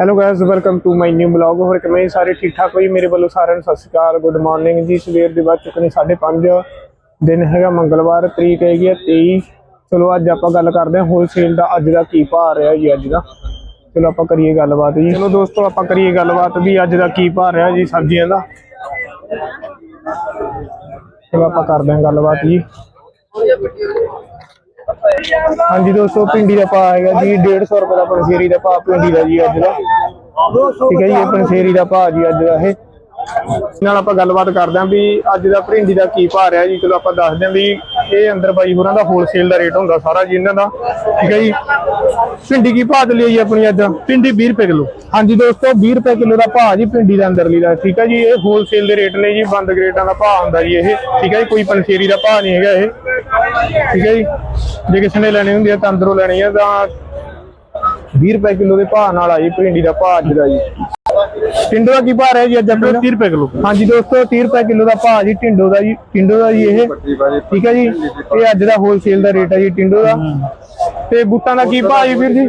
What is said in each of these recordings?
Hello guys welcome to my new blog ਹੋਰ ਕਿਵੇਂ ਸਾਰੇ ਠੀਕ ਠਾਕ ਹੋਈ ਮੇਰੇ ਵੱਲੋਂ ਸਾਰਿਆਂ ਨੂੰ ਸਤਿ ਸ਼੍ਰੀ ਅਕਾਲ। ਗੁੱਡ ਮਾਰਨਿੰਗ ਜੀ। ਸਵੇਰ ਦੇ ਬਾਅਦ ਚੁੱਕਣੇ 5:30 ਦਿਨ ਹੈਗਾ ਮੰਗਲਵਾਰ, ਤਰੀਕ ਹੈਗੀ ਹੈ 23 ਚਲੋ ਅੱਜ ਆਪਾਂ ਗੱਲ ਕਰਦੇ ਹਾਂ ਹੋਲਸੇਲ ਦਾ ਅੱਜ ਦਾ ਕੀ ਭਾਅ ਰਿਹਾ ਜੀ ਅੱਜ ਦਾ। ਚਲੋ ਆਪਾਂ ਕਰੀਏ ਗੱਲਬਾਤ ਜੀ। ਚਲੋ ਦੋਸਤੋ, ਆਪਾਂ ਕਰੀਏ ਗੱਲਬਾਤ ਵੀ ਅੱਜ ਦਾ ਕੀ ਭਾਅ ਰਿਹਾ ਜੀ ਸਬਜ਼ੀਆਂ ਦਾ। ਚਲੋ ਆਪਾਂ ਕਰਦੇ ਹਾਂ ਗੱਲਬਾਤ ਜੀ। ਹਾਂਜੀ ਦੋਸਤੋ ਪਿੰਡੀ ਦਾ ਭਾਅ ਹੈਗਾ ਜੀ 150 ਰੁਪਏ ਦਾ ਪੰਸੇਰੀ ਦਾ ਭਾਅ ਪਿੰਡੀ ਦਾ ਜੀ ਅੱਜ ਦਾ। ਠੀਕ ਹੈ ਜੀ, ਇਹ ਪੰਸੇਰੀ ਦਾ ਭਾਅ ਜੀ ਅੱਜ ਦਾ ਇਹ। ਨਾਲ ਆਪਾਂ ਗੱਲਬਾਤ ਕਰਦੇ ਹਾਂ ਵੀ ਅੱਜ ਦਾ ਭਿੰਡੀ ਦਾ ਕੀ ਭਾਅ ਰਿਹਾ ਜੀ। ਚਲੋ ਆਪਾਂ ਦੱਸਦੇ ਹਾਂ ਵੀ ਇਹ ਅੰਦਰ ਬਾਈ ਹੋਰਾਂ ਦਾ ਹੋਲਸੇਲ ਦਾ ਰੇਟ ਹੁੰਦਾ ਸਾਰਾ ਜੀ ਇਹਨਾਂ ਦਾ। ਠੀਕ ਹੈ ਜੀ। ਭਿੰਡੀ ਕੀ ਭਾਅ ਲਈ ਆਪਣੀ ਅੱਜ? ਭਿੰਡੀ 20 ਰੁਪਏ ਕਿਲੋ। ਹਾਂਜੀ ਦੋਸਤੋ 20 ਰੁਪਏ ਕਿਲੋ ਦਾ ਭਾਅ ਜੀ ਭਿੰਡੀ ਦਾ ਅੰਦਰਲੀ ਦਾ। ਠੀਕ ਹੈ ਜੀ ਇਹ ਹੋਲਸੇਲ ਦੇ ਰੇਟ ਨੇ ਜੀ ਬੰਦ ਗ੍ਰੇਡਾਂ ਦਾ ਭਾਅ ਹੁੰਦਾ ਜੀ ਇਹ। ਠੀਕ ਹੈ ਜੀ ਕੋਈ ਪੰਸੇਰੀ ਦਾ ਭਾਅ ਨਹੀਂ ਹੈਗਾ ਇਹ। ਠੀਕ ਹੈ ਜੀ। ਜੇ ਕਿਸੇ ਨੇ ਲੈਣੀ ਹੁੰਦੀ ਹੈ ਤਾਂ ਅੰਦਰੋਂ ਲੈਣੀ ਹੈ ਤਾਂ 20 ਰੁਪਏ ਕਿਲੋ ਦੇ ਭਾਅ ਨਾਲ ਆਈ ਭਿੰਡੀ ਦਾ ਭਾਅ ਅੱਜ ਦਾ ਜੀ। ਟਿੰਡੋ ਦਾ ਕੀ ਭਾਅ ਹੈ ਜੀ ਅੱਜ ਆਪਣਾ? 30 ਰੁਪਏ ਕਿਲੋ। ਹਾਂਜੀ ਦੋਸਤੋ 30 ਰੁਪਏ ਕਿਲੋ ਦਾ ਭਾਅ ਜੀ ਟਿੰਡੋ ਦਾ ਜੀ ਟਿੰਡੋ ਦਾ ਜੀ ਇਹ। ਠੀਕ ਹੈ ਜੀ? ਇਹ ਅੱਜ ਦਾ ਹੋਲਸੇਲ ਦਾ ਰੇਟ ਹੈ ਜੀ ਟਿੰਡੋ ਦਾ। ਤੇ ਬੂਟਾਂ ਦਾ ਕੀ ਭਾਅ ਜੀ ਵੀਰ ਜੀ?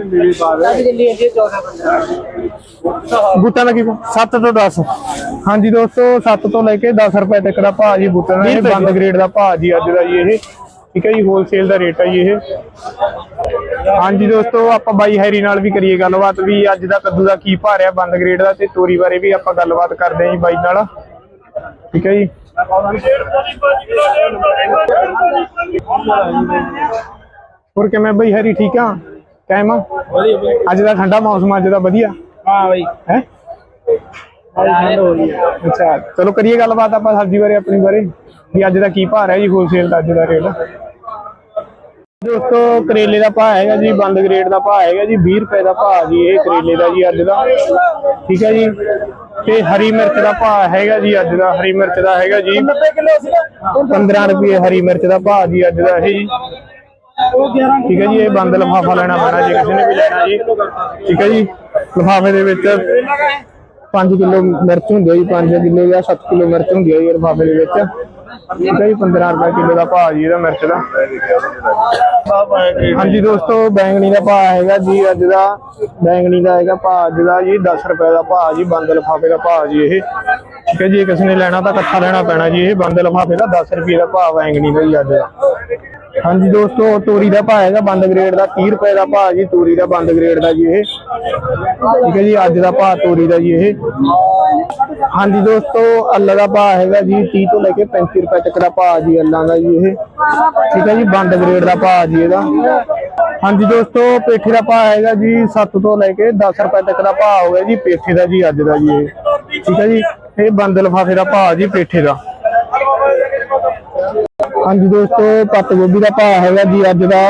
ਬੂਟਾਂ ਦਾ ਕੀ ਭਾਅ? 7 ਤੋਂ 10 ਹਾਂਜੀ ਦੋਸਤੋ 7 ਤੋਂ ਲੈ ਕੇ 10 ਰੁਪਏ ਤੱਕ ਦਾ ਭਾਅ ਜੀ ਬੂਟਾਂ ਦਾ ਇਹ ਬੰਦ ਗ੍ਰੇਡ ਦਾ ਭਾਅ ਜੀ ਅੱਜ ਦਾ ਜੀ ਇਹ। ਠੀਕ ਹੈ ਜੀ ਹੋਲਸੇਲ ਦਾ ਰੇਟ ਹੈ ਜੀ ਇਹ। ਹਾਂਜੀ ਦੋਸਤੋ ਆਪਾਂ ਬਾਈ ਹੈਰੀ ਨਾਲ ਵੀ ਕਰੀਏ ਗੱਲਬਾਤ ਵੀ। ਅੱਜ ਦਾ ਕੱਦੂ ਦਾ ਕੀ ਭਾਅ ਰਿਹਾ ਬੰਦ ਗ੍ਰੇਡ ਦਾ ਤੇ ਤੋਰੀ ਬਾਰੇ ਵੀ ਆਪਾਂ ਗੱਲਬਾਤ ਕਰਦੇ ਜੀ ਬਾਈ ਨਾਲ। ਠੀਕ ਹੈ ਜੀ? ਹੋਰ ਕਿਵੇਂ ਬਾਈ ਹੈਰੀ ਠੀਕ ਆ? ਕਾਇਮ ਆ? ਅੱਜ ਦਾ ਠੰਡਾ ਮੌਸਮ ਅੱਜ ਦਾ ਵਧੀਆ? ਹਾਂ ਬਈ। ਹੈ? ਅੱਛਾ ਚਲੋ ਕਰੀਏ ਗੱਲਬਾਤ ਆਪਾਂ ਸਬਜ਼ੀ ਬਾਰੇ ਆਪਣੀ ਬਾਰੇ। ਵੀ ਅੱਜ ਦਾ ਕੀ ਭਾਅ ਹੈ ਜੀ ਹੋਲਸੇਲ ਦਾ ਅੱਜ ਦਾ ਰੇਟ? ਦੋਸਤੋ ਕਰੇਲੇ ਦਾ ਭਾਅ ਹੈਗਾ ਜੀ ਬੰਦ ਗ੍ਰੇਡ ਦਾ ਭਾਅ ਹੈਗਾ ਜੀ 20 ਰੁਪਏ ਦਾ ਭਾਅ ਜੀ ਇਹ ਕਰੇਲੇ ਦਾ ਜੀ ਅੱਜ ਦਾ। ਠੀਕ ਹੈ ਜੀ? ਤੇ ਹਰੀ ਮਿਰਚ ਦਾ ਭਾਅ ਹੈਗਾ ਜੀ ਅੱਜ ਦਾ ਹਰੀ ਮਿਰਚ ਦਾ ਹੈਗਾ ਜੀ। 15 ਰੁਪਏ ਹਰੀ ਮਿਰਚ ਦਾ ਭਾਅ ਜੀ ਅੱਜ ਦਾ ਇਹ ਜੀ। ਠੀਕ ਹੈ ਜੀ ਇਹ ਬੰਦ ਲਫਾਫਾ ਲੈਣਾ ਪੈਣਾ ਜੀ ਕਿਸੇ ਨੇ ਵੀ ਲੈਣਾ ਜੀ। ਠੀਕ ਹੈ ਜੀ ਲਫਾਫੇ ਦੇ ਵਿੱਚ 5 ਕਿਲੋ ਮਿਰਚ ਹੁੰਦੀ ਹੈ ਜੀ 5 ਕਿਲੋ ਜਾਂ 7 ਕਿਲੋ ਮਿਰਚ ਹੁੰਦੀ ਹੈ ਜੀ ਲਫਾਫੇ ਦੇ ਵਿੱਚ। ਠੀਕ ਹੈ 15 ਰੁਪਏ ਕਿਲੋ ਦਾ ਭਾਅ ਜੀ, ਇਹਦਾ ਮਿਰਚ ਦਾ। ਹਾਂਜੀ ਦੋਸਤੋ, ਬੈਂਗਣੀ ਦਾ ਭਾਅ ਹੈਗਾ ਜੀ, ਅੱਜ ਦਾ। ਬੈਂਗਣੀ ਦਾ ਹੈਗਾ ਭਾਅ ਅੱਜ ਦਾ ਜੀ 10 ਰੁਪਏ ਦਾ ਭਾਅ ਜੀ, ਬੰਦ ਲਫਾਫੇ ਦਾ ਭਾਅ ਜੀ ਇਹ। ਠੀਕ ਹੈ ਜੀ, ਜੇ ਕਿਸੇ ਨੇ ਲੈਣਾ ਤਾਂ ਇਕੱਠਾ ਲੈਣਾ ਪੈਣਾ ਜੀ, ਇਹ ਬੰਦ ਲਫਾਫੇ ਦਾ 10 ਰੁਪਏ ਦਾ ਭਾਅ ਬੈਂਗਣੀ ਦਾ ਜੀ ਅੱਜ ਦਾ। ਹਾਂਜੀ ਦੋਸਤੋ, ਤੋਰੀ ਦਾ ਭਾਅ ਹੈਗਾ ਬੰਦ ਗ੍ਰੇਡ ਦਾ 30 ਰੁਪਏ ਦਾ ਭਾਅ ਜੀ, ਤੋਰੀ ਦਾ ਬੰਦ ਗ੍ਰੇਡ ਦਾ ਜੀ ਇਹ। ਠੀਕ ਹੈ ਜੀ, ਅੱਜ ਦਾ ਭਾਅ ਤੋਰੀ ਦਾ ਜੀ ਇਹ। ਹਾਂਜੀ ਦੋਸਤੋ ਅੱਲਾ ਦਾ ਭਾਅ ਹੈਗਾ ਜੀ 30 ਤੋਂ ਲੈ ਕੇ 35 ਰੁਪਏ ਤੱਕ ਦਾ ਭਾਅ ਜੀ ਅੱਲਾ ਦਾ ਜੀ ਇਹ। ਠੀਕ ਹੈ ਜੀ ਬੰਦ ਗ੍ਰੇਡ ਦਾ ਭਾਅ ਜੀ ਇਹਦਾ। ਹਾਂਜੀ ਦੋਸਤੋ, ਪੇਠੇ ਦਾ ਭਾਅ ਹੈਗਾ ਜੀ 7 ਤੋਂ ਲੈ ਕੇ 10 ਰੁਪਏ ਤੱਕ ਦਾ ਭਾਅ ਹੋ ਜੀ, ਪੇਠੇ ਦਾ ਜੀ, ਅੱਜ ਦਾ ਜੀ ਇਹ। ਠੀਕ ਹੈ ਜੀ, ਇਹ ਬੰਦ ਲਫਾਫੇ ਦਾ ਭਾਅ ਜੀ, ਪੇਠੇ ਦਾ। ਹਾਂਜੀ ਦੋਸਤੋ ਪੱਤ ਗੋਭੀ ਦਾ ਭਾਅ ਹੈਗਾ ਜੀ, ਅੱਜ ਦਾ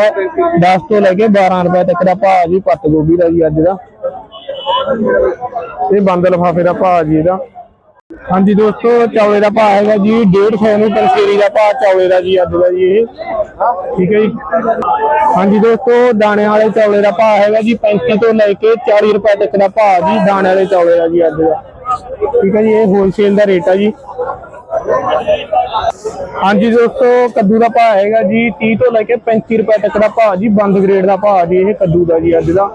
10 ਤੋਂ ਲੈ ਕੇ 12 ਰੁਪਏ ਤੱਕ ਦਾ ਭਾਅ ਜੀ ਪੱਤ ਗੋਭੀ ਦਾ ਜੀ, ਅੱਜ ਦਾ। ਇਹ ਬੰਦ ਲਫਾਫੇ ਦਾ ਭਾਅ ਜੀ ਇਹਦਾ। ਹਾਂਜੀ ਦੋਸਤੋ, ਚੌਲੇ ਦਾ ਭਾਅ ਹੈਗਾ ਜੀ 150 ਨੂੰ ਪੰਸੇਰੀ ਦਾ ਭਾਅ ਚੌਲੇ ਦਾ ਜੀ, ਅੱਜ ਦਾ ਜੀ ਇਹ। ਠੀਕ ਹੈ ਜੀ। ਹਾਂਜੀ ਦੋਸਤੋ, ਦਾਣੇ ਵਾਲੇ ਚੌਲੇ ਦਾ ਭਾਅ ਹੈਗਾ ਜੀ 35 ਤੋਂ ਲੈ ਕੇ 40 ਰੁਪਏ ਤੱਕ ਦਾ ਭਾਅ ਜੀ, ਦਾਣੇ ਵਾਲੇ ਚੌਲੇ ਦਾ ਜੀ, ਅੱਜ ਦਾ। ਠੀਕ ਹੈ ਜੀ, ਇਹ ਹੋਲਸੇਲ ਦਾ ਰੇਟ ਆ ਜੀ। ਹਾਂਜੀ ਦੋਸਤੋ, ਕੱਦੂ ਦਾ ਭਾਅ ਹੈਗਾ ਜੀ 30 ਤੋਂ ਲੈ ਕੇ 35 ਰੁਪਏ ਤੱਕ ਦਾ ਭਾਅ ਜੀ, ਬੰਦ ਗ੍ਰੇਡ ਦਾ ਭਾਅ ਜੀ, ਇਹ ਕੱਦੂ ਦਾ ਜੀ, ਅੱਜ ਦਾ।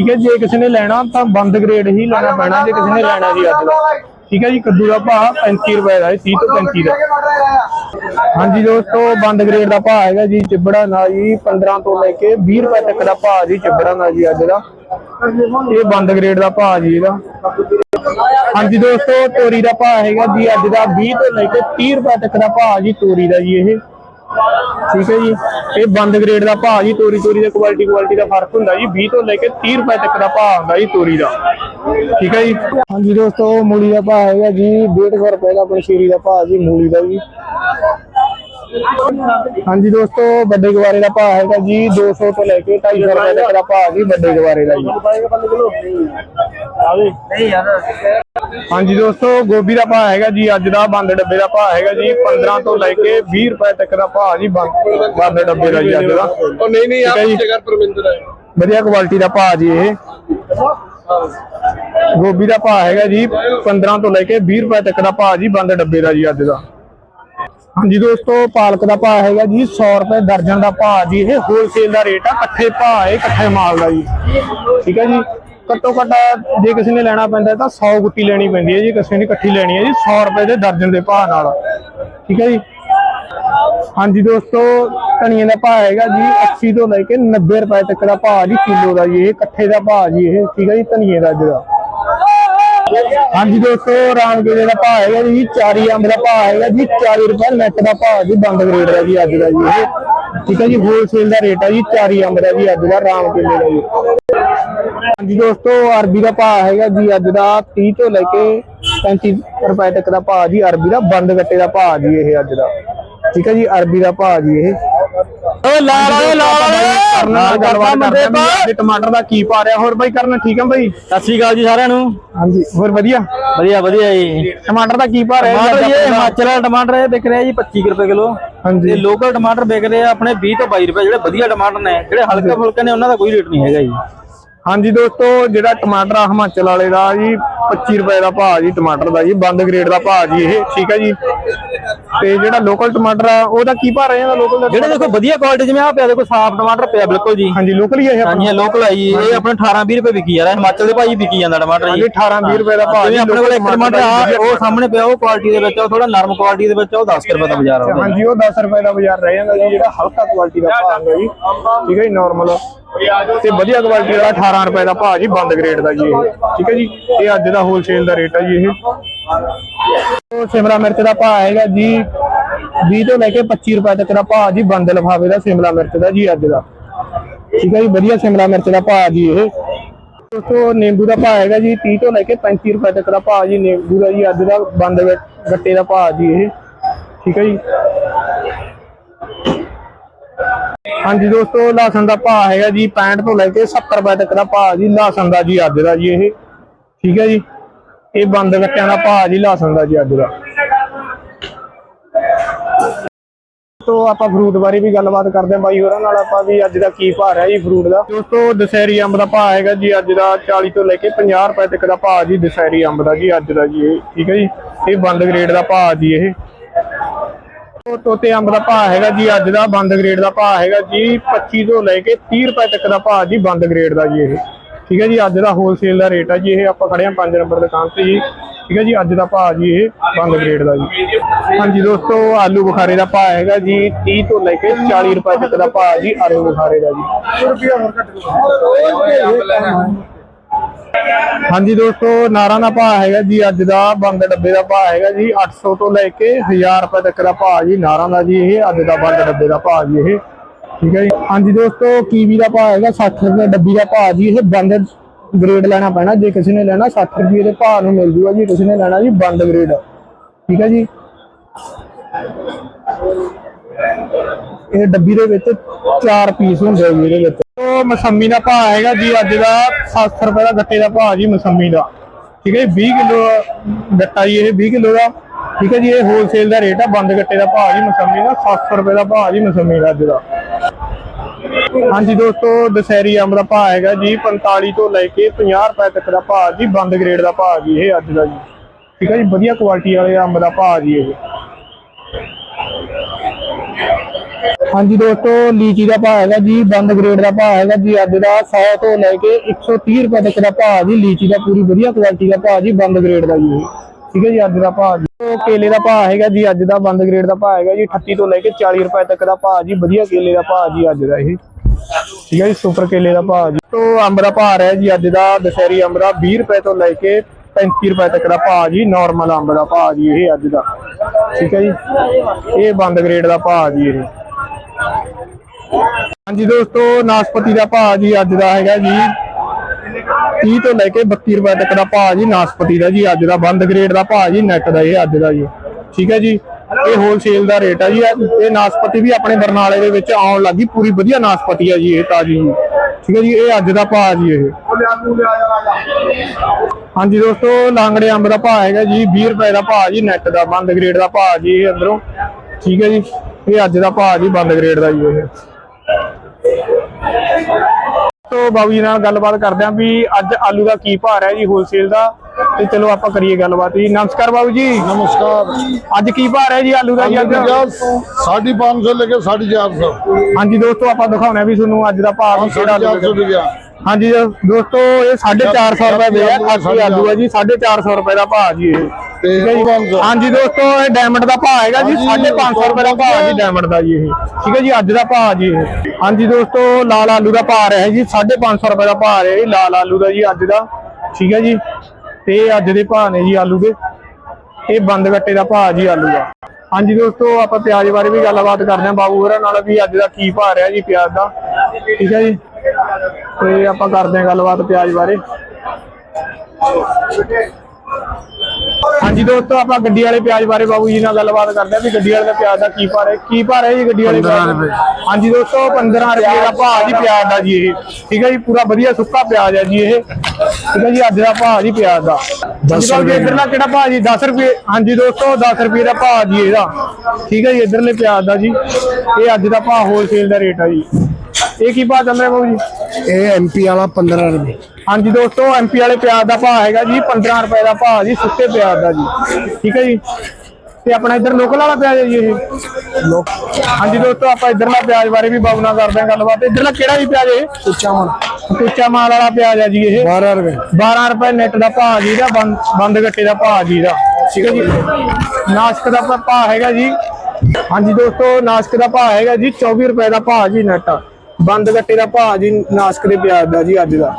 ਠੀਕ ਹੈ ਜੇ ਕਿਸੇ ਨੇ ਲੈਣਾ ਤਾਂ ਬੰਦ ਗ੍ਰੇਡ ਹੀ ਲੈਣਾ ਪੈਣਾ ਜੇ ਕਿਸੇ ਨੇ ਲੈਣਾ ਜੀ ਅੱਜ। ਠੀਕ ਹੈ ਜੀ ਕੱਦੂ ਦਾ ਭਾਅ 35 ਰੁਪਏ ਦਾ ਹੈ 30 ਤੋਂ 35 ਦਾ। ਹਾਂਜੀ ਦੋਸਤੋ ਬੰਦ ਗ੍ਰੇਡ ਦਾ ਭਾਅ ਹੈਗਾ ਜੀ ਚਿਬੜਾ ਦਾ ਜੀ 15 ਤੋਂ ਲੈ ਕੇ 20 ਰੁਪਏ ਤੱਕ ਦਾ ਭਾਅ ਜੀ ਚਿਬੜਾ ਦਾ ਜੀ ਅੱਜ ਦਾ। ਇਹ ਬੰਦ ਗ੍ਰੇਡ ਦਾ ਭਾਅ ਜੀ ਇਹਦਾ। ਹਾਂਜੀ ਦੋਸਤੋ ਤੋਰੀ ਦਾ ਭਾਅ ਹੈਗਾ ਜੀ ਅੱਜ ਦਾ 20 ਤੋਂ ਲੈ ਕੇ 30 ਰੁਪਏ ਤੱਕ ਦਾ ਭਾਅ ਜੀ ਤੋਰੀ ਦਾ ਜੀ ਇਹ। ਠੀਕ ਹੈ ਜੀ। ਇਹ ਬੰਦ ਗ੍ਰੇਡ ਦਾ ਭਾਅ ਜੀ, ਤੋਰੀ ਤੋਰੀ ਦਾ ਕੁਆਲਿਟੀ ਕੁਆਲਿਟੀ ਦਾ ਫ਼ਰਕ ਹੁੰਦਾ ਜੀ। 20 ਤੋਂ ਲੈ ਕੇ 30 ਰੁਪਏ ਤੱਕ ਦਾ ਭਾਅ ਹੁੰਦਾ ਜੀ ਤੋਰੀ ਦਾ। ਠੀਕ ਹੈ ਜੀ। ਹਾਂਜੀ ਦੋਸਤੋ, ਮੂਲੀ ਦਾ ਭਾਅ ਹੈਗਾ ਜੀ 150 ਰੁਪਏ ਦਾ ਪੰਸ਼ੀਰੀ ਦਾ ਭਾਅ ਜੀ, ਮੂਲੀ ਦਾ ਜੀ। ਹਾਂਜੀ ਦੋਸਤੋ ਵੱਡੇ ਗਵਾਰੇ ਦਾ ਭਾਅ ਹੈਗਾ ਜੀ 200 ਤੋਂ ਲੈ ਕੇ 250 ਰੁਪਏ ਤੱਕ ਦਾ ਭਾਅ ਜੀ ਵੱਡੇ ਗਵਾਰੇ ਦਾ ਜੀ। ਨਹੀਂ ਯਾਰ। ਹਾਂਜੀ ਦੋਸਤੋ ਗੋਭੀ ਦਾ ਭਾਅ ਹੈਗਾ ਜੀ ਅੱਜ ਦਾ ਬੰਦ ਡੱਬੇ ਦਾ ਭਾਅ ਹੈਗਾ ਜੀ 15 ਤੋਂ ਲੈ ਕੇ 20 ਰੁਪਏ ਤੱਕ ਦਾ ਭਾਅ ਜੀ ਬੰਦ ਬੰਦ ਡੱਬੇ ਦਾ ਜੀ ਅੱਜ ਦਾ। ਉਹ ਨਹੀਂ ਨਹੀਂ ਆਪ ਜੀ। ਜਗਰ ਪਰਮਿੰਦਰ ਹੈ। ਵਧੀਆ ਕੁਆਲਿਟੀ ਦਾ ਭਾਅ ਜੀ ਇਹ। ਗੋਭੀ ਦਾ ਭਾਅ ਹੈਗਾ ਜੀ 15 ਤੋਂ ਲੈ ਕੇ 20 ਰੁਪਏ ਤੱਕ ਦਾ ਭਾਅ ਜੀ ਬੰਦ ਡੱਬੇ ਦਾ ਜੀ ਅੱਜ ਦਾ। ਹਾਂਜੀ ਦੋਸਤੋ, ਪਾਲਕ ਦਾ ਭਾਅ ਹੈਗਾ ਜੀ 100 ਰੁਪਏ ਦਰਜਨ ਦਾ ਭਾਅ ਜੀ ਇਹ। ਹੋਲਸੇਲ ਦਾ ਰੇਟ ਆ, ਇਕੱਠੇ ਭਾਅ ਹੈ ਇਕੱਠੇ ਮਾਲ ਦਾ ਜੀ। ਠੀਕ ਹੈ ਜੀ? ਘੱਟੋ ਘੱਟ ਜੇ ਕਿਸੇ ਨੇ ਲੈਣਾ ਪੈਂਦਾ ਤਾਂ 100 ਗੁੱਟੀ ਲੈਣੀ ਪੈਂਦੀ ਹੈ ਜੀ, ਕਿਸੇ ਨੇ ਇਕੱਠੀ ਲੈਣੀ ਹੈ ਜੀ 100 ਰੁਪਏ ਦੇ ਦਰਜਨ ਦੇ ਭਾਅ ਨਾਲ। ਠੀਕ ਹੈ ਜੀ? ਹਾਂਜੀ ਦੋਸਤੋ, ਧਨੀਏ ਦਾ ਭਾਅ ਹੈਗਾ ਜੀ 80 ਤੋਂ ਲੈ ਕੇ 90 ਰੁਪਏ ਤੱਕ ਦਾ ਭਾਅ ਜੀ, ਕਿਲੋ ਦਾ ਜੀ, ਇਹ ਇਕੱਠੇ ਦਾ ਭਾਅ ਜੀ ਇਹ। ਠੀਕ ਹੈ ਜੀ? ਧਨੀਏ ਦਾ ਅੱਜ ਦਾ। ਹਾਂਜੀ ਦੋਸਤੋ ਰਾਮਗੇਲੇ ਦਾ ਭਾਅ ਹੈਗਾ ਜੀ, ਚਾਰੀ ਅੰਬ ਦਾ ਭਾਅ ਹੈਗਾ ਜੀ 40 ਰੁਪਏ ਨੈਟ ਦਾ ਭਾਅ ਜੀ, ਬੰਦ ਗ੍ਰੇਡ ਦਾ ਜੀ ਅੱਜ ਦਾ ਜੀ ਇਹ। ਠੀਕ ਹੈ ਜੀ ਹੋਲਸੇਲ ਦਾ ਰੇਟ ਹੈ ਜੀ, ਚਾਰੀ ਅੰਬ ਦਾ ਜੀ ਅੱਜ ਦਾ ਰਾਮਗੇਲੇ ਦਾ ਜੀ। ਹਾਂਜੀ ਦੋਸਤੋ, ਅਰਬੀ ਦਾ ਭਾਅ ਹੈਗਾ ਜੀ, ਅੱਜ ਦਾ 30 ਤੋਂ ਲੈ ਕੇ 35 ਰੁਪਏ ਤੱਕ ਦਾ ਭਾਅ ਜੀ, ਅਰਬੀ ਦਾ, ਬੰਦ ਗੱਟੇ ਦਾ ਭਾਅ ਜੀ ਇਹ ਅੱਜ ਦਾ। ਠੀਕ ਹੈ ਜੀ, ਅਰਬੀ ਦਾ ਭਾਅ ਜੀ ਇਹ। ਓਏ ਲਾ ਲਾ ਲਾ ਕਰਨਾ ਗੱਲਬਾਤ ਕਰਦੇ ਆਂ ਵੀ ਅੱਜ ਟਮਾਟਰ ਦਾ ਕੀ ਪਾ ਰਿਹਾ? ਹੋਰ ਬਾਈ ਕਰਨਾ ਠੀਕ ਆ ਬਾਈ? ਸਤਿ ਸ਼੍ਰੀ ਅਕਾਲ ਜੀ ਸਾਰਿਆਂ ਨੂੰ। ਹਾਂਜੀ ਹੋਰ ਵਧੀਆ? ਵਧੀਆ ਵਧੀਆ ਜੀ। ਟਮਾਟਰ ਦਾ ਕੀ ਪਾ ਰਿਹਾ? ਜੀ ਇਹ? ਹਿਮਾਚਲ ਵਾਲਾ ਟਮਾਟਰ ਇਹ ਵਿਕ ਰਿਹਾ ਜੀ 25 ਕੁ ਰੁਪਏ ਕਿਲੋ। ਤੇ ਲੋਕਲ ਟਮਾਟਰ ਵਿਕ ਰਹੇ ਆ ਆਪਣੇ 20 ਤੋਂ 22 ਰੁਪਏ। ਜਿਹੜੇ ਵਧੀਆ ਟਮਾਟਰ ਨੇ ਜਿਹੜੇ ਹਲਕੇ ਫੁਲਕੇ ਨੇ ਉਹਨਾਂ ਦਾ ਕੋਈ ਰੇਟ ਨਹੀਂ ਹੈਗਾ ਜੀ। ਹਾਂਜੀ ਦੋਸਤੋ ਜਿਹੜਾ ਟਮਾਟਰ ਆ ਹਿਮਾਚਲ ਵਾਲੇ ਦਾ ਜੀ 25 ਰੁਪਏ ਦਾ ਭਾਅ ਜੀ ਟਮਾਟਰ ਦਾ ਜੀ ਬੰਦ ਗ੍ਰੇਡ ਦਾ ਭਾਅ ਜੀ ਇਹ ਠੀਕ ਹੈ ਜੀ? ਤੇ ਜਿਹੜਾ ਲੋਕਲ ਟਮਾਟਰ ਆ ਉਹਦਾ ਕੀ ਭਾਅ ਰਿਹਾ ਇਹਦਾ ਲੋਕਲ ਦਾ ਜਿਹੜੇ ਦੇਖੋ ਵਧੀਆ ਕੁਆਲਿਟੀ ਜਿਵੇਂ ਆ ਪਿਆ ਦੇਖੋ ਸਾਫ਼ ਟਮਾਟਰ ਪਿਆ ਬਿਲਕੁਲ ਜੀ। ਹਾਂਜੀ ਲੋਕਲ ਹੀ ਹੈ ਇਹ ਹਾਂਜੀ ਲੋਕਲ ਆ ਜੀ। ਇਹ ਆਪਣੇ 18 20 ਰੁਪਏ ਵਿਕੀ ਜਾਂਦਾ ਹਿਮਾਚਲ ਦੇ ਭਾਈ ਵਿਕੀ ਜਾਂਦਾ ਟਮਾਟਰ ਜੀ। ਹਾਂਜੀ 18 20 ਰੁਪਏ ਦਾ ਭਾਅ ਜੀ ਆਪਣੇ ਕੋਲ ਇੱਕ ਟਮਾਟਰ ਆ ਉਹ ਸਾਹਮਣੇ ਪਿਆ ਉਹ ਕੁਆਲਿਟੀ ਦੇ ਵਿੱਚ ਉਹ ਥੋੜਾ ਨਰਮ ਕੁਆਲਿਟੀ ਦੇ ਵਿੱਚ ਉਹ 10 ਰੁਪਏ ਦਾ ਬਾਜ਼ਾਰ ਆ ਉਹਦਾ। ਹਾਂਜੀ ਉਹ 10 ਰੁਪਏ ਦਾ ਬਾਜ਼ਾਰ ਰਹਿ ਜਾਂਦਾ ਜੀ ਜਿਹੜਾ ਹਲਕਾ ਕੁਆਲਿਟੀ ਦਾ ਭਾਅ ਹੁੰਦਾ ਜੀ। ਠੀਕ ਹੈ ਜੀ ਨਾਰਮਲ ਤੇ ਵਧੀਆ ਕੁਆਲਿਟੀ ਵਾਲਾ 18 ਰੁਪਏ ਦਾ ਭਾਅ ਜੀ, ਬੰਦ ਗ੍ਰੇਡ ਦਾ ਜੀ ਇਹ। ਠੀਕ ਹੈ ਜੀ? ਇਹ ਅੱਜ ਦਾ ਹੋਲਸੇਲ ਦਾ ਰੇਟ ਹੈ ਜੀ ਇਹ। ਸ਼ਿਮਲਾ ਮਿਰਚ ਦਾ ਭਾਅ ਹੈਗਾ ਜੀ 20 ਤੋਂ ਲੈ ਕੇ 25 ਰੁਪਏ ਤੱਕ ਦਾ ਭਾਅ ਜੀ, ਬੰਦ ਲਿਫਾਫੇ ਦਾ, ਸ਼ਿਮਲਾ ਮਿਰਚ ਦਾ ਜੀ ਅੱਜ ਦਾ। ਠੀਕ ਹੈ ਜੀ? ਵਧੀਆ ਸ਼ਿਮਲਾ ਮਿਰਚ ਦਾ ਭਾਅ ਜੀ ਇਹ। ਦੋਸਤੋ, ਨਿੰਬੂ ਦਾ ਭਾਅ ਹੈਗਾ ਜੀ 30 ਤੋਂ ਲੈ ਕੇ 35 ਰੁਪਏ ਤੱਕ ਦਾ ਭਾਅ ਜੀ, ਨਿੰਬੂ ਦਾ ਜੀ ਅੱਜ ਦਾ ਬੰਦ ਗੱਟੇ ਦਾ ਭਾਅ ਜੀ ਇਹ। ਠੀਕ ਹੈ ਜੀ? ਹਾਂਜੀ ਦੋਸਤੋ ਲਾਸਨ ਦਾ ਭਾਅ ਹੈਗਾ ਜੀ 65 ਤੋਂ ਲੈ ਕੇ 70 ਰੁਪਏ ਤੱਕ ਦਾ ਭਾਅ ਜੀ, ਲਸਣ ਦਾ ਜੀ ਅੱਜ ਦਾ ਜੀ ਇਹ। ਠੀਕ ਹੈ ਜੀ? ਇਹ ਬੰਦ ਗੱਟਿਆਂ ਦਾ ਭਾਅ ਜੀ, ਲਸਣ ਦਾ ਜੀ ਅੱਜ ਦਾ। ਤੋ ਆਪਾਂ ਫਰੂਟ ਬਾਰੇ ਵੀ ਗੱਲਬਾਤ ਕਰਦੇ ਹਾਂ ਬਾਈ ਹੋਰਾਂ ਨਾਲ, ਆਪਾਂ ਵੀ ਅੱਜ ਦਾ ਕੀ ਭਾਅ ਰਿਹਾ ਜੀ ਫਰੂਟ ਦਾ। ਦੋਸਤੋ, ਦਸ਼ਹਿਰੀ ਅੰਬ ਦਾ ਭਾਅ ਹੈਗਾ ਜੀ ਅੱਜ ਦਾ 40 ਤੋਂ ਲੈ ਕੇ 50 ਰੁਪਏ ਤੱਕ ਦਾ ਭਾਅ ਜੀ, ਦਸ਼ਹਿਰੀ ਅੰਬ ਦਾ ਜੀ ਅੱਜ ਦਾ ਜੀ ਇਹ। ਠੀਕ ਹੈ ਜੀ? ਇਹ ਬੰਦ ਗ੍ਰੇਡ ਦਾ ਭਾਅ ਜੀ ਇਹ। ਤੋਤੇ ਅੰਬ ਦਾ ਭਾਅ ਹੈਗਾ ਜੀ ਅੱਜ ਦਾ ਬੰਦ ਗ੍ਰੇਡ ਦਾ ਭਾਅ ਹੈਗਾ ਜੀ 25 ਤੋਂ ਲੈ ਕੇ 30 ਰੁਪਏ ਤੱਕ ਦਾ ਭਾਅ ਜੀ ਬੰਦ ਗ੍ਰੇਡ ਦਾ ਜੀ ਇਹ। ਠੀਕ ਹੈ ਜੀ ਅੱਜ ਦਾ ਹੋਲਸੇਲ ਦਾ ਰੇਟ ਹੈ ਜੀ ਇਹ ਆਪਾਂ ਖੜੇ ਹਾਂ 5 ਨੰਬਰ ਦੁਕਾਨ ਤੇ ਜੀ। ਠੀਕ ਹੈ ਜੀ ਅੱਜ ਦਾ ਭਾਅ ਜੀ ਇਹ ਬੰਦ ਗ੍ਰੇਡ ਦਾ ਜੀ। ਹਾਂਜੀ ਦੋਸਤੋ ਆਲੂ ਬੁਖਾਰੇ ਦਾ ਭਾਅ ਹੈਗਾ ਜੀ 30 ਤੋਂ ਲੈ ਕੇ 40 ਰੁਪਏ ਤੱਕ ਦਾ ਭਾਅ ਜੀ ਆਲੂ ਬੁਖਾਰੇ ਦਾ ਜੀ। ਹਾਂਜੀ ਦੋਸਤੋ, ਨਾਰਾਂ ਦਾ ਭਾਅ ਹੈਗਾ ਜੀ, ਅੱਜ ਦਾ ਬੰਦ ਡੱਬੇ ਦਾ ਭਾਅ ਹੈਗਾ ਜੀ 800 ਤੋਂ ਲੈ ਕੇ 1000 ਰੁਪਏ ਤੱਕ ਦਾ ਭਾਅ ਜੀ, ਨਾਰਾਂ ਦਾ ਜੀ ਇਹ, ਅੱਜ ਦਾ ਬੰਦ ਡੱਬੇ ਦਾ ਭਾਅ ਜੀ ਇਹ, ਠੀਕ ਹੈ ਜੀ? ਹਾਂਜੀ ਦੋਸਤੋ, ਕੀਵੀ ਦਾ ਭਾਅ ਹੈਗਾ 60 ਰੁਪਏ, ਡੱਬੀ ਦਾ ਭਾਅ ਜੀ, ਇਹ ਬੰਦ ਗ੍ਰੇਡ ਲੈਣਾ ਪੈਣਾ, ਜੇ ਕਿਸੇ ਨੇ ਲੈਣਾ 60 ਰੁਪਏ ਦੇ ਭਾਅ ਨੂੰ ਮਿਲ ਜੂਗਾ ਜੀ, ਕਿਸੇ ਨੇ ਲੈਣਾ ਜੀ, ਬੰਦ ਗ੍ਰੇਡ, ਠੀਕ ਹੈ ਜੀ? ਇਹ ਡੱਬੀ ਦੇ ਵਿੱਚ ਚਾਰ ਪੀਸ ਹੁੰਦੇ ਆ ਜੀ ਇਹਦੇ ਵਿੱਚ। ਉਹ ਮਸੰਮੀ ਦਾ ਭਾਅ ਹੈਗਾ ਜੀ, ਅੱਜ ਦਾ 700 ਰੁਪਏ ਦਾ ਗੱਟੇ ਦਾ ਭਾਅ ਜੀ ਮਸੰਮੀ ਦਾ। ਠੀਕ ਹੈ ਜੀ 20 ਕਿਲੋ ਗੱਟਾ ਜੀ ਇਹ 20 ਕਿਲੋ ਦਾ। ਠੀਕ ਹੈ ਜੀ, ਇਹ ਹੋਲਸੇਲ ਦਾ ਰੇਟ ਆ, ਬੰਦ ਗੱਟੇ ਦਾ ਭਾਅ ਜੀ ਮਸੰਮੀ ਦਾ 700 ਰੁਪਏ ਦਾ ਭਾਅ ਜੀ ਮਸੰਮੀ ਦਾ ਅੱਜ ਦਾ। ਹਾਂਜੀ ਦੋਸਤੋ, ਦਸ਼ਹਿਰੀ ਅੰਬ ਦਾ ਭਾਅ ਹੈਗਾ ਜੀ 45 ਤੋਂ ਲੈ ਕੇ 50 ਰੁਪਏ ਤੱਕ ਦਾ ਭਾਅ ਜੀ, ਬੰਦ ਗ੍ਰੇਡ ਦਾ ਭਾਅ ਜੀ ਇਹ ਅੱਜ ਦਾ ਜੀ। ਠੀਕ ਹੈ ਜੀ, ਵਧੀਆ ਕੁਆਲਿਟੀ ਵਾਲੇ ਅੰਬ ਦਾ ਭਾਅ ਜੀ ਇਹ। ਹਾਂਜੀ ਦੋਸਤੋ ਲੀਚੀ ਦਾ ਭਾਅ ਹੈਗਾ ਜੀ ਬੰਦ ਗ੍ਰੇਡ ਦਾ ਭਾਅ ਹੈਗਾ ਜੀ ਅੱਜ ਦਾ 100 ਤੋਂ ਲੈ ਕੇ 130 ਰੁਪਏ ਤੱਕ ਦਾ ਭਾਅ ਜੀ ਲੀਚੀ ਦਾ ਪੂਰੀ ਵਧੀਆ ਕੁਆਲਿਟੀ ਦਾ ਭਾਅ ਜੀ ਬੰਦ ਗ੍ਰੇਡ ਦਾ ਜੀ ਠੀਕ ਹੈ ਜੀ ਅੱਜ ਦਾ ਭਾਅ ਜੀ ਕੇਲੇ ਦਾ ਭਾਅ ਹੈਗਾ ਜੀ ਅੱਜ ਦਾ ਬੰਦ ਗ੍ਰੇਡ ਦਾ ਭਾਅ ਹੈਗਾ ਜੀ 38 ਤੋਂ ਲੈ ਕੇ 40 ਰੁਪਏ ਤੱਕ ਦਾ ਭਾਅ ਜੀ ਵਧੀਆ ਕੇਲੇ ਦਾ ਭਾਅ ਜੀ ਅੱਜ ਦਾ ਇਹ ਠੀਕ ਹੈ ਜੀ ਸੁਪਰ ਕੇਲੇ ਦਾ ਭਾਅ ਜੀ ਤੋਂ ਅੰਬ ਦਾ ਭਾਅ ਹੈ ਜੀ ਅੱਜ ਦਾ ਦਸ਼ਹਿਰੀ ਅੰਬ ਦਾ 20 ਰੁਪਏ ਤੋਂ ਲੈ ਕੇ 35 ਰੁਪਏ ਤੱਕ ਦਾ ਭਾਅ ਜੀ ਨਾਰਮਲ ਅੰਬ ਦਾ ਭਾਅ ਜੀ ਇਹ ਅੱਜ ਦਾ ਠੀਕ ਹੈ ਜੀ ਇਹ ਬੰਦ ਗ੍ਰੇਡ ਦਾ ਭਾਅ ਜੀ ਇਹ ਹਾਂਜੀ ਦੋਸਤੋ, ਨਾਸਪਤੀ ਦਾ ਭਾਅ ਜੀ ਅੱਜ ਦਾ ਹੈਗਾ ਜੀ 30 ਤੋਂ ਲੈ ਕੇ 32 ਰੁਪਏ ਤੱਕ ਦਾ ਭਾਅ ਜੀ ਨਾਸਪਤੀ ਦਾ ਜੀ, ਅੱਜ ਦਾ ਬੰਦ ਗ੍ਰੇਡ ਦਾ ਭਾਅ ਜੀ ਨੈਟ ਦਾ ਇਹ ਅੱਜ ਦਾ ਜੀ। ਠੀਕ ਹੈ ਜੀ? ਇਹ ਹੋਲਸੇਲ ਦਾ ਰੇਟ ਹੈ ਜੀ, ਇਹ ਨਾਸਪਤੀ ਵੀ ਆਪਣੇ ਬਰਨਾਲੇ ਦੇ ਵਿੱਚ ਆਉਣ ਲੱਗੀ, ਪੂਰੀ ਵਧੀਆ ਨਾਸਪਤੀ ਆ ਜੀ, ਇਹ ਤਾਜੀ ਜੀ। ਠੀਕ ਹੈ ਜੀ? ਇਹ ਅੱਜ ਦਾ ਭਾਅ ਜੀ ਇਹ। ਹਾਂਜੀ ਦੋਸਤੋ, ਲਾਂਗੜੇ ਅੰਬ ਦਾ ਭਾਅ ਹੈਗਾ ਜੀ 20 ਰੁਪਏ ਦਾ ਭਾਅ ਜੀ ਨੈਟ ਦਾ, ਬੰਦ ਗ੍ਰੇਡ ਦਾ ਭਾਅ ਜੀ ਇਹ ਅੰਦਰੋਂ। ਠੀਕ ਹੈ ਜੀ? ਇਹ ਅੱਜ ਦਾ ਭਾਅ ਜੀ ਬੰਦ ਗ੍ਰੇਡ ਦਾ ਜੀ ਇਹ। ਤੋਂ ਬਾਬੂ ਜੀ ਨਾਲ ਗੱਲਬਾਤ ਕਰਦੇ ਆਂ ਵੀ ਅੱਜ ਆਲੂ ਦਾ ਕੀ ਭਾਅ ਹੈ ਜੀ ਹੋਲਸੇਲ ਦਾ। ਤੇ ਚਲੋ ਆਪਾਂ ਕਰੀਏ ਗੱਲਬਾਤ ਜੀ। ਨਮਸਕਾਰ ਬਾਬੂ ਜੀ। ਨਮਸਕਾਰ। ਅੱਜ ਕੀ ਭਾਅ ਹੈ ਜੀ ਆਲੂ ਦਾ ਜੀ ਅੱਜ? 550 ਲੈ ਕੇ 450 ਹਾਂਜੀ ਦੋਸਤੋ ਆਪਾਂ ਦਿਖਾਉਣਾ ਵੀ ਤੁਹਾਨੂੰ ਅੱਜ ਦਾ ਭਾਅ ਕਿਹੜਾ ਆਲੂ ਦਾ। ਹਾਂਜੀ ਦੋਸਤੋ ਇਹ 450 ਰੁਪਏ ਦੇ ਆ ਖਾਸੀ ਆਲੂ ਆ ਜੀ 450 ਰੁਪਏ ਦਾ ਭਾਅ ਜੀ ਇਹ। ਹਾਂਜੀ ਦੋਸਤੋ ਇਹ ਡਾਇਮੰਡ ਦਾ ਭਾਅ ਹੈਗਾ ਜੀ 550 ਰੁਪਏ ਦਾ ਭਾਅ ਜੀ ਡਾਇਮੰਡ ਦਾ ਜੀ ਇਹ। ਠੀਕ ਹੈ ਜੀ ਅੱਜ ਦਾ ਭਾਅ ਜੀ ਇਹ। ਹਾਂਜੀ ਦੋਸਤੋ ਲਾਲ ਆਲੂ ਦਾ ਭਾਅ ਰਿਹਾ ਜੀ 550 ਰੁਪਏ ਦਾ ਭਾਅ ਰਿਹਾ ਜੀ ਲਾਲ ਆਲੂ ਦਾ ਜੀ ਅੱਜ ਦਾ। ਠੀਕ ਹੈ ਜੀ? ਤੇ ਅੱਜ ਦੇ ਭਾਅ ਨੇ ਜੀ ਆਲੂ ਦੇ। ਇਹ ਬੰਦ ਗੱਟੇ ਦਾ ਭਾਅ ਜੀ ਆਲੂ ਦਾ। ਹਾਂਜੀ ਦੋਸਤੋ ਆਪਾਂ ਪਿਆਜ਼ ਬਾਰੇ ਵੀ ਗੱਲਬਾਤ ਕਰਦੇ ਹਾਂ। ਬਾਬੂ ਹੋਰਾਂ ਨਾਲ ਵੀ ਅੱਜ ਦਾ ਕੀ ਭਾਅ ਰਿਹਾ ਜੀ ਪਿਆਜ਼ ਦਾ। ਠੀਕ ਹੈ ਜੀ? ਤੇ ਆਪਾਂ ਕਰਦੇ ਹਾਂ ਗੱਲਬਾਤ ਪਿਆਜ਼ ਬਾਰੇ। ਹਾਂਜੀ ਦੋਸਤੋ ਆਪਾਂ ਗੱਡੀ ਵਾਲੇ ਪਿਆਜ਼ ਬਾਰੇ ਬਾਬੂ ਜੀ ਨਾਲ ਗੱਲਬਾਤ ਕਰਦੇ ਹਾਂ ਵੀ ਗੱਡੀ ਵਾਲੇ ਦਾ ਪਿਆਜ਼ ਦਾ ਕੀ ਭਾਅ ਹੈ ਕੀ ਭਾਅ ਹੈ ਜੀ ਗੱਡੀ ਵਾਲੇ ਦਾ? ਹਾਂਜੀ ਦੋਸਤੋ 15 ਰੁਪਏ ਦਾ ਭਾਅ ਜੀ ਪਿਆਜ਼ ਦਾ ਜੀ ਇਹ। ਠੀਕ ਹੈ ਜੀ ਪੂਰਾ ਵਧੀਆ ਸੁੱਕਾ ਪਿਆਜ਼ ਹੈ ਜੀ ਇਹ। ਠੀਕ ਹੈ ਜੀ ਅੱਜ ਦਾ ਭਾਅ ਜੀ ਪਿਆਜ਼ ਦਾ। 10 ਰੁਪਏ ਇਧਰਲਾ ਕਿਹੜਾ ਭਾਅ ਜੀ? 10 ਰੁਪਏ। ਹਾਂਜੀ ਦੋਸਤੋ 10 ਰੁਪਏ ਦਾ ਭਾਅ ਜੀ ਇਹਦਾ। ਠੀਕ ਹੈ ਜੀ ਇਧਰਲੇ ਪਿਆਜ਼ ਦਾ ਜੀ। ਇਹ ਅੱਜ ਦਾ ਭਾਅ ਹੋਲਸੇਲ ਦਾ ਰੇਟ ਹੈ ਜੀ। ਇਹ ਕੀ ਭਾਅ ਚੱਲ ਰਿਹਾ ਬਾਬੂ ਜੀ? ਇਹ ਐਮਪੀ ਵਾਲਾ 15 ਰੁਪਏ। ਹਾਂਜੀ ਦੋਸਤੋ ਐਮਪੀ ਵਾਲੇ ਪਿਆਜ਼ ਦਾ ਭਾਅ ਹੈਗਾ ਜੀ 15 ਰੁਪਏ ਦਾ ਭਾਅ ਜੀ ਸੁੱਕੇ ਪਿਆਜ਼ ਦਾ ਜੀ। ਠੀਕ ਹੈ ਜੀ? ਤੇ ਆਪਣਾ ਇੱਧਰ ਲੋਕਲ ਵਾਲਾ ਪਿਆਜ਼ ਹੈ ਜੀ ਇਹ? ਲੋਕ ਹਾਂਜੀ ਦੋਸਤੋ ਆਪਾਂ ਇੱਧਰਲਾ ਪਿਆਜ਼ ਬਾਰੇ ਵੀ ਬਾਬੂ ਨਾਲ ਕਰਦੇ ਹਾਂ ਗੱਲਬਾਤ। ਇੱਧਰਲਾ ਕਿਹੜਾ ਜੀ ਪਿਆਜ਼ ਇਹ? ਉੱਚਾ ਮਨ ਕੁੱਚਾ ਮਾਲ ਵਾਲਾ ਪਿਆਜ਼ ਹੈ ਜੀ ਇਹ। 12 ਰੁਪਏ। 12 ਰੁਪਏ ਨੈਟ ਦਾ ਭਾਅ ਜੀ ਦਾ ਬੰਦ ਗੱਟੇ ਦਾ ਭਾਅ ਜੀ ਦਾ। ਠੀਕ ਹੈ ਜੀ? ਨਾਸ਼ਕ ਦਾ ਭਾਅ ਹੈਗਾ ਜੀ। ਹਾਂਜੀ ਦੋਸਤੋ ਨਾਸ਼ਕ ਦਾ ਭਾਅ ਹੈਗਾ ਜੀ 24 ਰੁਪਏ ਦਾ ਭਾਅ ਜੀ ਨੈਟ ਬੰਦ ਗੱਟੇ ਦਾ ਭਾਅ ਜੀ ਨਾਸ਼ਕ ਦੇ ਪਿਆਜ਼ ਦਾ ਜੀ ਅੱਜ ਦਾ।